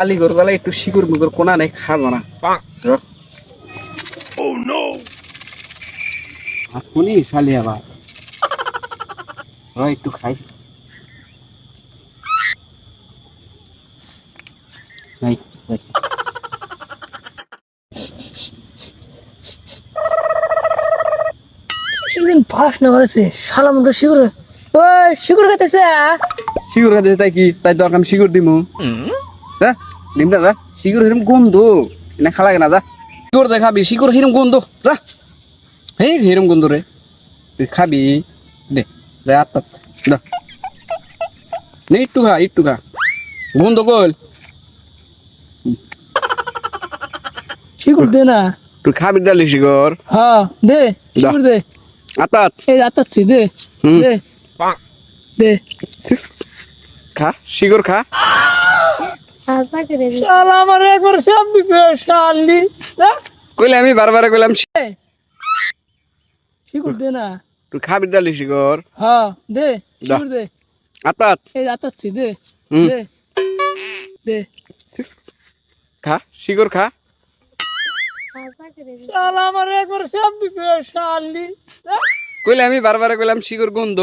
আলিগড় বেলা একটু শিকড় মুগুর কোনা নেই খাব না। রহ। শুনি শালি আবার রহ, একটু খাই। সেদিন না করেছে শালা শিগুর ওই শিগুর খাইতেছে তাই কি? তাই তো আমি শিকড় দিমু। দিম না যা শিকড় হিরম গন্ধ। না খালা না যা। শিকড় দেখাবি শিকড় হিরম গন্ধ যা। হে হিরম গন্ধ রে। তুই খাবি দে দে আত্মা দা। নে একটু খা একটু খা। গন্ধ কল শিগুর দে না। তুই খাবি ডালি শিকড় হ্যাঁ দে শিগুর দে। আতাত এই আত্মাচ্ছি দে দে। দে। খা শিকড় খা। শালা আমার একবার সব দিছে শালি। কইলে আমি বারবার কইলাম শিগুর দে না। তুই খাবি ডালি শিকড়। হ্যাঁ দে দে। আতাত। এই আত্মাচ্ছি দে দে দে। খা খা। শালা আমার একবার সব দিছে শালি। কইলে আমি বারবার কইলাম শিকড় গন্ধ।